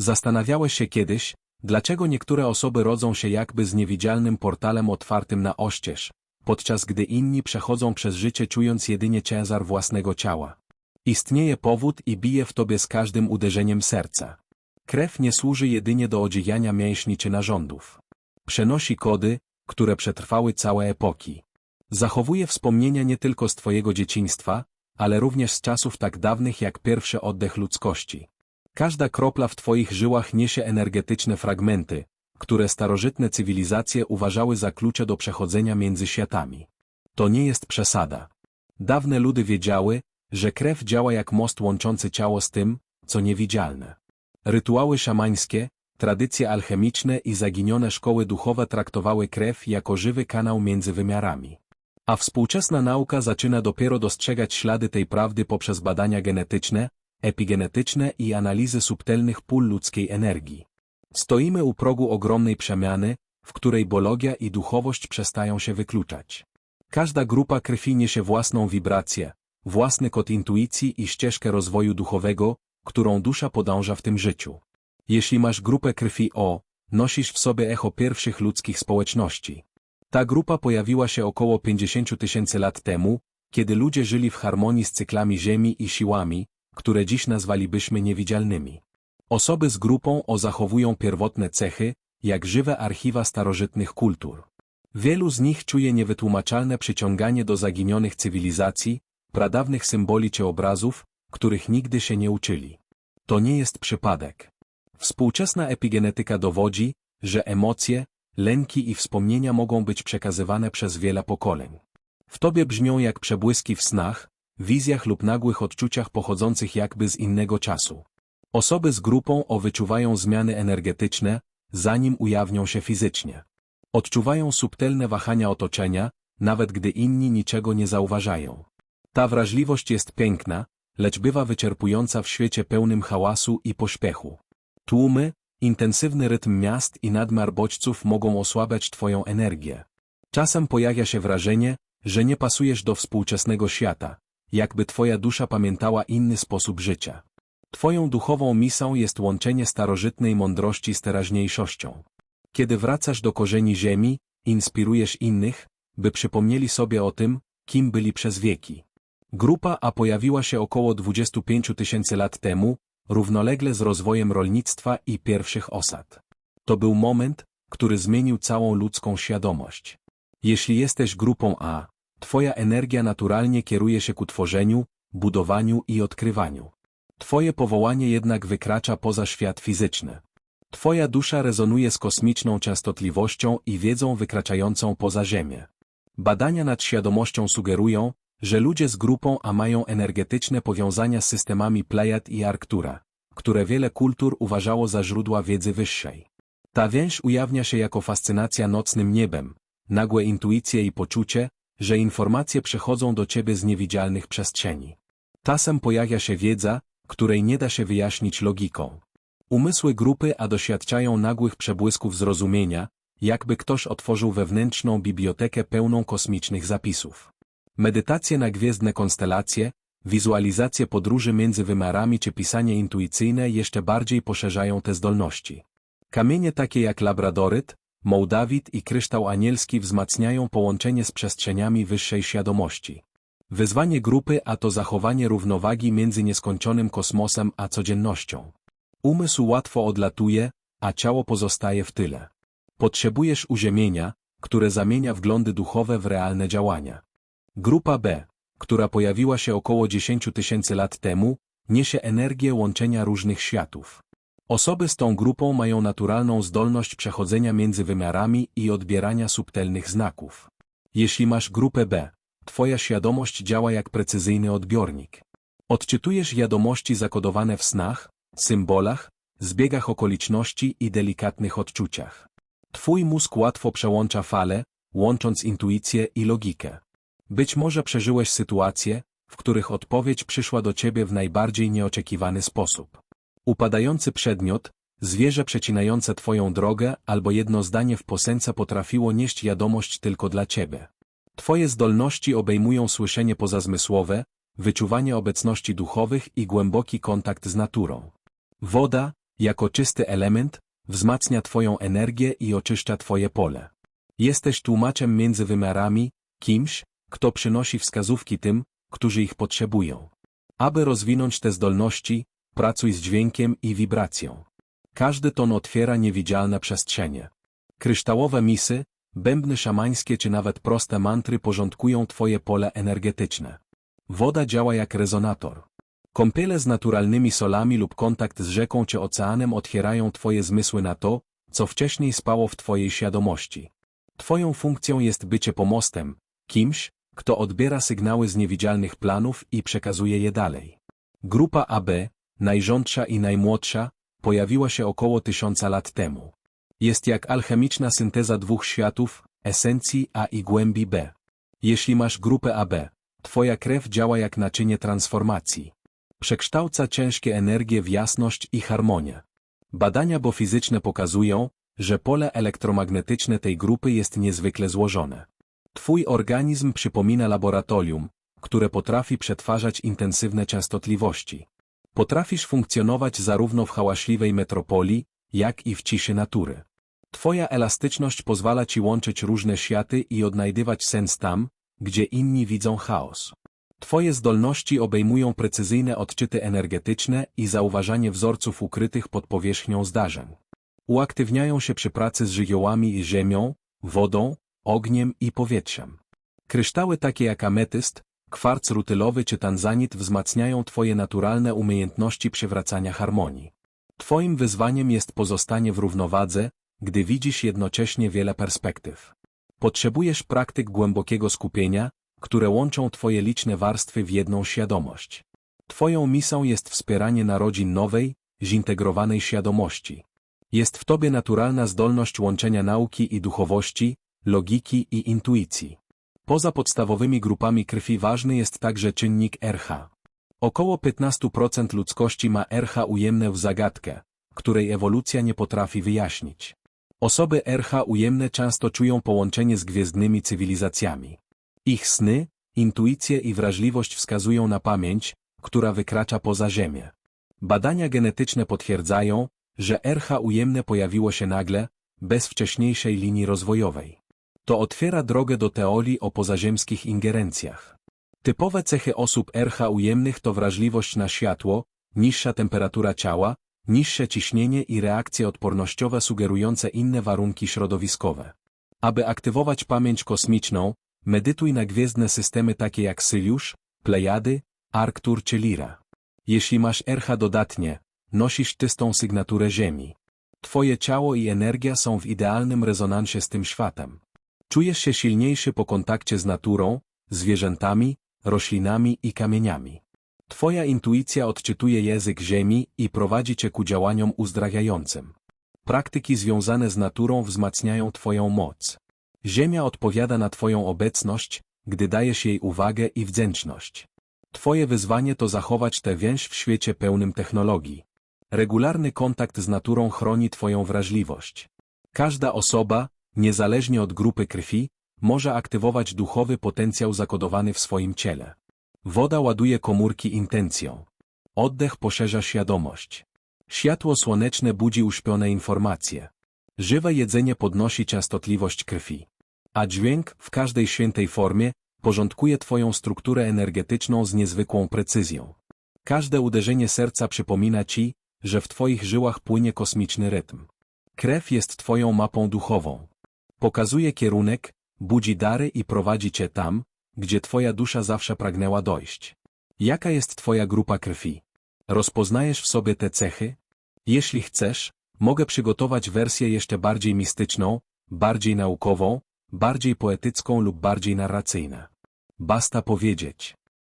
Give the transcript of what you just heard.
Zastanawiałeś się kiedyś, dlaczego niektóre osoby rodzą się jakby z niewidzialnym portalem otwartym na oścież, podczas gdy inni przechodzą przez życie czując jedynie ciężar własnego ciała. Istnieje powód i bije w tobie z każdym uderzeniem serca. Krew nie służy jedynie do odziwiania mięśni czy narządów. Przenosi kody, które przetrwały całe epoki. Zachowuje wspomnienia nie tylko z twojego dzieciństwa, ale również z czasów tak dawnych jak pierwszy oddech ludzkości. Każda kropla w twoich żyłach niesie energetyczne fragmenty, które starożytne cywilizacje uważały za klucze do przechodzenia między światami. To nie jest przesada. Dawne ludy wiedziały, że krew działa jak most łączący ciało z tym, co niewidzialne. Rytuały szamańskie, tradycje alchemiczne i zaginione szkoły duchowe traktowały krew jako żywy kanał między wymiarami. A współczesna nauka zaczyna dopiero dostrzegać ślady tej prawdy poprzez badania genetyczne, epigenetyczne i analizy subtelnych pól ludzkiej energii. Stoimy u progu ogromnej przemiany, w której biologia i duchowość przestają się wykluczać. Każda grupa krwi niesie własną wibrację, własny kod intuicji i ścieżkę rozwoju duchowego, którą dusza podąża w tym życiu. Jeśli masz grupę krwi O, nosisz w sobie echo pierwszych ludzkich społeczności. Ta grupa pojawiła się około 50 tysięcy lat temu, kiedy ludzie żyli w harmonii z cyklami Ziemi i siłami, które dziś nazwalibyśmy niewidzialnymi. Osoby z grupą O zachowują pierwotne cechy, jak żywe archiwa starożytnych kultur. Wielu z nich czuje niewytłumaczalne przyciąganie do zaginionych cywilizacji, pradawnych symboli czy obrazów, których nigdy się nie uczyli. To nie jest przypadek. Współczesna epigenetyka dowodzi, że emocje, lęki i wspomnienia mogą być przekazywane przez wiele pokoleń. W tobie brzmią jak przebłyski w snach, wizjach lub nagłych odczuciach pochodzących jakby z innego czasu. Osoby z grupą O wyczuwają zmiany energetyczne, zanim ujawnią się fizycznie. Odczuwają subtelne wahania otoczenia, nawet gdy inni niczego nie zauważają. Ta wrażliwość jest piękna, lecz bywa wyczerpująca w świecie pełnym hałasu i pośpiechu. Tłumy, intensywny rytm miast i nadmiar bodźców mogą osłabiać Twoją energię. Czasem pojawia się wrażenie, że nie pasujesz do współczesnego świata, jakby Twoja dusza pamiętała inny sposób życia. Twoją duchową misą jest łączenie starożytnej mądrości z teraźniejszością. Kiedy wracasz do korzeni ziemi, inspirujesz innych, by przypomnieli sobie o tym, kim byli przez wieki. Grupa A pojawiła się około 25 tysięcy lat temu, równolegle z rozwojem rolnictwa i pierwszych osad. To był moment, który zmienił całą ludzką świadomość. Jeśli jesteś grupą A, Twoja energia naturalnie kieruje się ku tworzeniu, budowaniu i odkrywaniu. Twoje powołanie jednak wykracza poza świat fizyczny. Twoja dusza rezonuje z kosmiczną częstotliwością i wiedzą wykraczającą poza Ziemię. Badania nad świadomością sugerują, że ludzie z grupą A mają energetyczne powiązania z systemami Plejad i Arctura, które wiele kultur uważało za źródła wiedzy wyższej. Ta więź ujawnia się jako fascynacja nocnym niebem, nagłe intuicje i poczucie, że informacje przechodzą do ciebie z niewidzialnych przestrzeni. Czasem pojawia się wiedza, której nie da się wyjaśnić logiką. Umysły grupy A doświadczają nagłych przebłysków zrozumienia, jakby ktoś otworzył wewnętrzną bibliotekę pełną kosmicznych zapisów. Medytacje na gwiezdne konstelacje, wizualizacje podróży między wymiarami czy pisanie intuicyjne jeszcze bardziej poszerzają te zdolności. Kamienie takie jak labradoryt, mołdawit i kryształ anielski wzmacniają połączenie z przestrzeniami wyższej świadomości. Wyzwanie grupy a to zachowanie równowagi między nieskończonym kosmosem a codziennością. Umysł łatwo odlatuje, a ciało pozostaje w tyle. Potrzebujesz uziemienia, które zamienia wglądy duchowe w realne działania. Grupa B, która pojawiła się około 10 tysięcy lat temu, niesie energię łączenia różnych światów. Osoby z tą grupą mają naturalną zdolność przechodzenia między wymiarami i odbierania subtelnych znaków. Jeśli masz grupę B, twoja świadomość działa jak precyzyjny odbiornik. Odczytujesz wiadomości zakodowane w snach, symbolach, zbiegach okoliczności i delikatnych odczuciach. Twój mózg łatwo przełącza fale, łącząc intuicję i logikę. Być może przeżyłeś sytuacje, w których odpowiedź przyszła do ciebie w najbardziej nieoczekiwany sposób. Upadający przedmiot, zwierzę przecinające twoją drogę albo jedno zdanie w posęce potrafiło nieść wiadomość tylko dla ciebie. Twoje zdolności obejmują słyszenie pozazmysłowe, wyczuwanie obecności duchowych i głęboki kontakt z naturą. Woda, Jako czysty element, wzmacnia Twoją energię i oczyszcza Twoje pole. Jesteś tłumaczem między wymiarami, kimś, kto przynosi wskazówki tym, którzy ich potrzebują. Aby rozwinąć te zdolności, pracuj z dźwiękiem i wibracją. Każdy ton otwiera niewidzialne przestrzenie. Kryształowe misy, bębny szamańskie czy nawet proste mantry porządkują Twoje pole energetyczne. Woda działa jak rezonator. Kąpiele z naturalnymi solami lub kontakt z rzeką czy oceanem otwierają Twoje zmysły na to, co wcześniej spało w Twojej świadomości. Twoją funkcją jest bycie pomostem, kimś, kto odbiera sygnały z niewidzialnych planów i przekazuje je dalej. Grupa AB, najrządsza i najmłodsza, pojawiła się około tysiąca lat temu. Jest jak alchemiczna synteza dwóch światów, esencji A i głębi B. Jeśli masz grupę AB, twoja krew działa jak naczynie transformacji. Przekształca ciężkie energie w jasność i harmonię. Badania biofizyczne pokazują, że pole elektromagnetyczne tej grupy jest niezwykle złożone. Twój organizm przypomina laboratorium, które potrafi przetwarzać intensywne częstotliwości. Potrafisz funkcjonować zarówno w hałaśliwej metropolii, jak i w ciszy natury. Twoja elastyczność pozwala ci łączyć różne światy i odnajdywać sens tam, gdzie inni widzą chaos. Twoje zdolności obejmują precyzyjne odczyty energetyczne i zauważanie wzorców ukrytych pod powierzchnią zdarzeń. Uaktywniają się przy pracy z żywiołami i ziemią, wodą, ogniem i powietrzem. Kryształy takie jak ametyst, kwarc rutylowy czy tanzanit wzmacniają Twoje naturalne umiejętności przywracania harmonii. Twoim wyzwaniem jest pozostanie w równowadze, gdy widzisz jednocześnie wiele perspektyw. Potrzebujesz praktyk głębokiego skupienia, które łączą Twoje liczne warstwy w jedną świadomość. Twoją misją jest wspieranie narodzin nowej, zintegrowanej świadomości. Jest w Tobie naturalna zdolność łączenia nauki i duchowości, logiki i intuicji. Poza podstawowymi grupami krwi ważny jest także czynnik RH. Około 15% ludzkości ma RH ujemne w zagadkę, której ewolucja nie potrafi wyjaśnić. Osoby RH ujemne często czują połączenie z gwiezdnymi cywilizacjami. Ich sny, intuicje i wrażliwość wskazują na pamięć, która wykracza poza Ziemię. Badania genetyczne potwierdzają, że RH ujemne pojawiło się nagle, bez wcześniejszej linii rozwojowej. To otwiera drogę do teorii o pozaziemskich ingerencjach. Typowe cechy osób RH ujemnych to wrażliwość na światło, niższa temperatura ciała, niższe ciśnienie i reakcje odpornościowe sugerujące inne warunki środowiskowe. Aby aktywować pamięć kosmiczną, medytuj na gwiezdne systemy takie jak Syliusz, Plejady, Arctur czy Lira. Jeśli masz RH dodatnie, nosisz czystą sygnaturę Ziemi. Twoje ciało i energia są w idealnym rezonansie z tym światem. Czujesz się silniejszy po kontakcie z naturą, zwierzętami, roślinami i kamieniami. Twoja intuicja odczytuje język ziemi i prowadzi cię ku działaniom uzdrawiającym. Praktyki związane z naturą wzmacniają Twoją moc. Ziemia odpowiada na Twoją obecność, gdy dajesz jej uwagę i wdzięczność. Twoje wyzwanie to zachować tę więź w świecie pełnym technologii. Regularny kontakt z naturą chroni Twoją wrażliwość. Każda osoba, niezależnie od grupy krwi, może aktywować duchowy potencjał zakodowany w swoim ciele. Woda ładuje komórki intencją. Oddech poszerza świadomość. Światło słoneczne budzi uśpione informacje. Żywe jedzenie podnosi częstotliwość krwi. A dźwięk, w każdej świętej formie, porządkuje Twoją strukturę energetyczną z niezwykłą precyzją. Każde uderzenie serca przypomina Ci, że w Twoich żyłach płynie kosmiczny rytm. Krew jest Twoją mapą duchową. Pokazuje kierunek, budzi dary i prowadzi Cię tam, gdzie Twoja dusza zawsze pragnęła dojść. Jaka jest Twoja grupa krwi? Rozpoznajesz w sobie te cechy? Jeśli chcesz, mogę przygotować wersję jeszcze bardziej mistyczną, bardziej naukową, bardziej poetycką lub bardziej narracyjną. Basta powiedzieć.